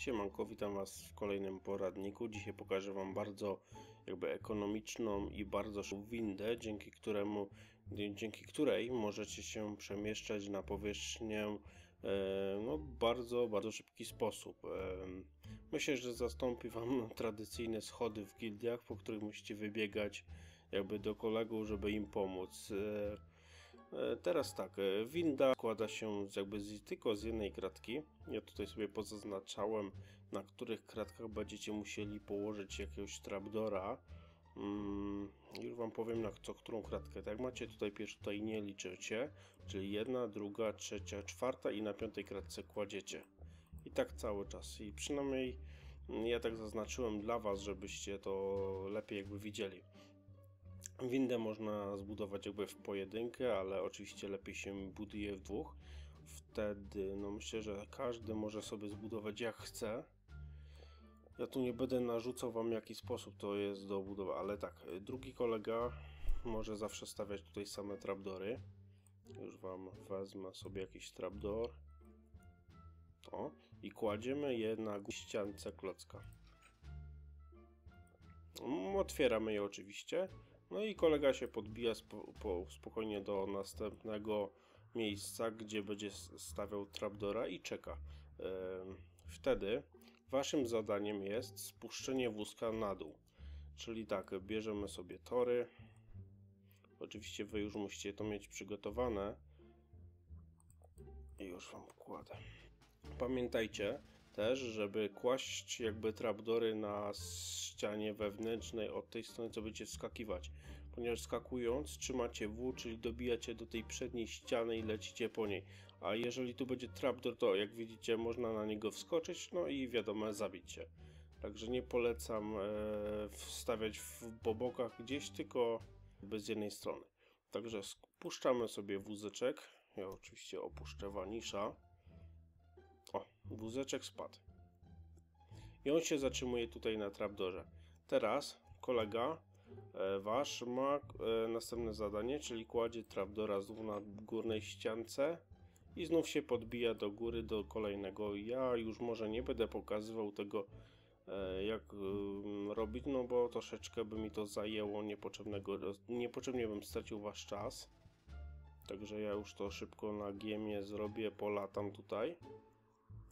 Siemanko, witam Was w kolejnym poradniku. Dzisiaj pokażę Wam bardzo jakby ekonomiczną i bardzo szybką windę, dzięki któremu, dzięki której możecie się przemieszczać na powierzchnię e, no, bardzo, bardzo szybki sposób. E, myślę, że zastąpi Wam tradycyjne schody w gildiach, po których musicie wybiegać jakby do kolegów, żeby im pomóc. E, teraz tak, e, winda składa się jakby z, tylko z jednej kratki. Ja tutaj sobie pozaznaczałem, na których kratkach będziecie musieli położyć jakiegoś trapdora. Mm, już Wam powiem na co którą kratkę. Tak macie tutaj pierwszy, tutaj nie liczycie, czyli jedna, druga, trzecia, czwarta i na piątej kratce kładziecie. I tak cały czas. I przynajmniej ja tak zaznaczyłem dla Was, żebyście to lepiej jakby widzieli. Windę można zbudować jakby w pojedynkę, ale oczywiście lepiej się buduje w dwóch. Wtedy, no myślę, że każdy może sobie zbudować jak chce. Ja tu nie będę narzucał wam jaki sposób to jest do budowy, ale tak, drugi kolega może zawsze stawiać tutaj same trapdory. Już wam wezmę sobie jakiś trapdor. O, i kładziemy je na ściance klocka. Otwieramy je oczywiście. No i kolega się podbija spo, po, spokojnie do następnego miejsca, gdzie będzie stawiał trapdora i czeka. Wtedy waszym zadaniem jest spuszczenie wózka na dół. Czyli tak, bierzemy sobie tory. Oczywiście wy już musicie to mieć przygotowane. I już wam pokładę. Pamiętajcie też, żeby kłaść jakby trapdory na ścianie wewnętrznej od tej strony, co będziecie wskakiwać. Ponieważ skakując trzymacie W, czyli dobijacie do tej przedniej ściany i lecicie po niej. A jeżeli tu będzie trapdoor, to jak widzicie można na niego wskoczyć, no i wiadomo, zabić się. Także nie polecam e, wstawiać w, po bokach gdzieś, tylko bez jednej strony. Także spuszczamy sobie wózeczek. Ja oczywiście opuszczę wanisza. Wózeczek spadł. I on się zatrzymuje tutaj na trapdorze. Teraz kolega e, wasz ma e, następne zadanie, czyli kładzie trapdora znów na górnej ściance i znów się podbija do góry do kolejnego. Ja już może nie będę pokazywał tego e, jak robić, no bo troszeczkę by mi to zajęło niepotrzebnego, niepotrzebnie bym stracił wasz czas. Także ja już to szybko na giemie zrobię, polatam tutaj.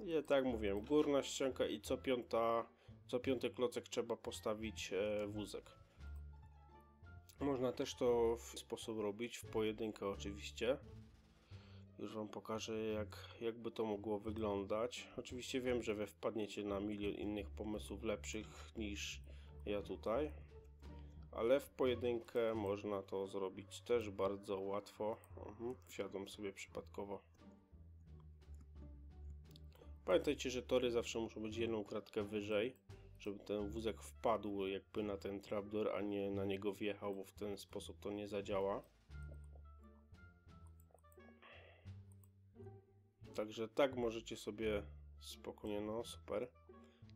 I tak mówiłem, górna ścianka i co piąta, co piąty klocek trzeba postawić e, wózek. Można też to w sposób robić, w pojedynkę oczywiście. Już Wam pokażę jak, jakby to mogło wyglądać. Oczywiście wiem, że Wy wpadniecie na milion innych pomysłów lepszych niż ja tutaj. Ale w pojedynkę można to zrobić też bardzo łatwo. Mhm, sobie przypadkowo. Pamiętajcie, że tory zawsze muszą być jedną kratkę wyżej, żeby ten wózek wpadł jakby na ten trapdoor, a nie na niego wjechał, bo w ten sposób to nie zadziała. Także tak możecie sobie spokojnie, no super.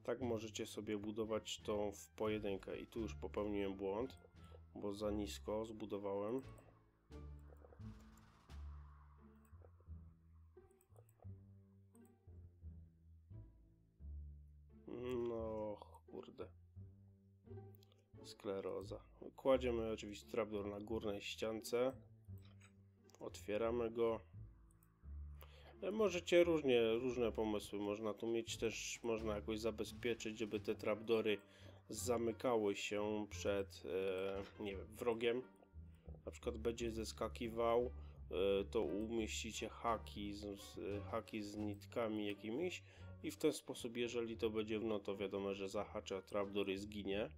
Tak możecie sobie budować tą w pojedynkę. I tu już popełniłem błąd, bo za nisko zbudowałem. No, kurde. Skleroza. Kładziemy oczywiście trapdoor na górnej ściance. Otwieramy go. E, możecie różnie, różne pomysły można tu mieć też, można jakoś zabezpieczyć, żeby te trapdory zamykały się przed, e, nie wiem, wrogiem. Na przykład będzie zeskakiwał, e, to umieścicie haki z, haki z nitkami jakimiś i w ten sposób, jeżeli to będzie no to wiadomo, że zahacza trapdoor i zginie.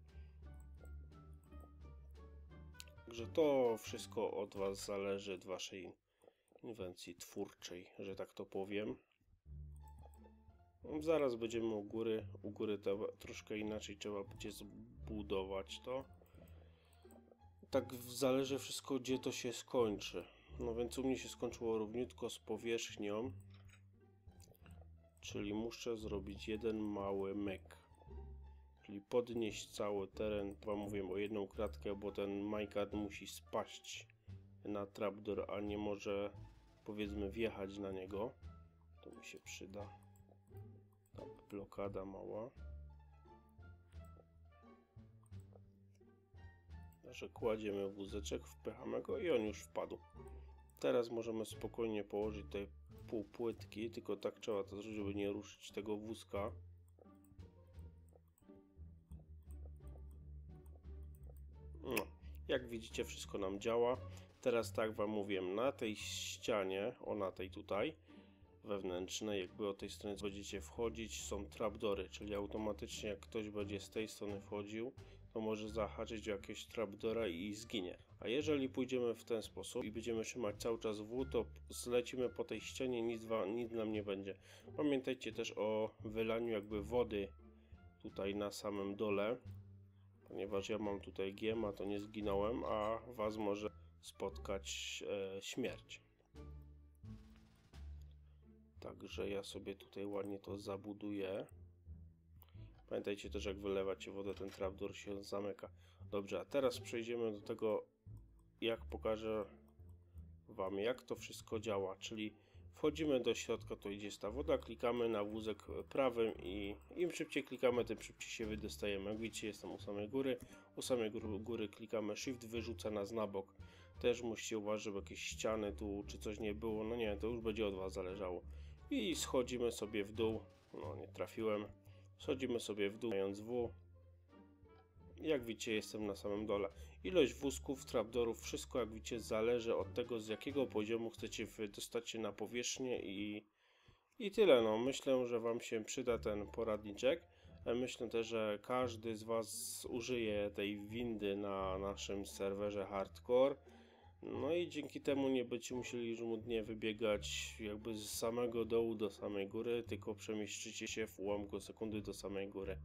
Także to wszystko od Was zależy, od Waszej inwencji twórczej, że tak to powiem. Zaraz będziemy u góry. U góry troszkę inaczej trzeba będzie zbudować to. Tak zależy wszystko, gdzie to się skończy. No więc u mnie się skończyło równiutko z powierzchnią. Czyli muszę zrobić jeden mały myk. Czyli podnieść cały teren, wam mówię o jedną kratkę, bo ten minecart musi spaść na trapdoor, a nie może powiedzmy wjechać na niego. To mi się przyda. Tam blokada mała. Że kładziemy wózeczek, wpychamy go i on już wpadł. Teraz możemy spokojnie położyć te pół płytki, tylko tak trzeba to zrobić, żeby nie ruszyć tego wózka. No, jak widzicie, wszystko nam działa. Teraz tak wam mówiłem, na tej ścianie, o na tej tutaj, wewnętrznej, jakby o tej stronie będziecie wchodzić, są trapdory, czyli automatycznie jak ktoś będzie z tej strony wchodził, to może zahaczyć o jakiegoś trapdora i zginie. A jeżeli pójdziemy w ten sposób i będziemy trzymać cały czas W, to zlecimy po tej ścianie, nic, wa- nic nam nie będzie. Pamiętajcie też o wylaniu jakby wody tutaj na samym dole, ponieważ ja mam tutaj GMA, to nie zginąłem, a was może spotkać e, śmierć. Także ja sobie tutaj ładnie to zabuduję. Pamiętajcie też, jak wylewacie wodę, ten trapdoor się zamyka. Dobrze, a teraz przejdziemy do tego, jak pokażę Wam, jak to wszystko działa. Czyli wchodzimy do środka, to idzie ta woda, klikamy na wózek prawym i im szybciej klikamy, tym szybciej się wydostajemy. Jak widzicie, jestem u samej góry. U samej góry, góry klikamy Shift, wyrzuca nas na bok. Też musicie uważać, żeby jakieś ściany tu czy coś nie było. No nie, to już będzie od Was zależało. I schodzimy sobie w dół. No, nie trafiłem. Schodzimy sobie w dół, mając W. Jak widzicie, jestem na samym dole. Ilość wózków, trapdorów, wszystko jak widzicie zależy od tego, z jakiego poziomu chcecie wydostać się na powierzchnię i, i tyle. No, myślę, że Wam się przyda ten poradniczek. E, Myślę też, że każdy z Was użyje tej windy na naszym serwerze hardcore. No i dzięki temu nie będziecie musieli żmudnie wybiegać jakby z samego dołu do samej góry, tylko przemieszczycie się w ułamku sekundy do samej góry.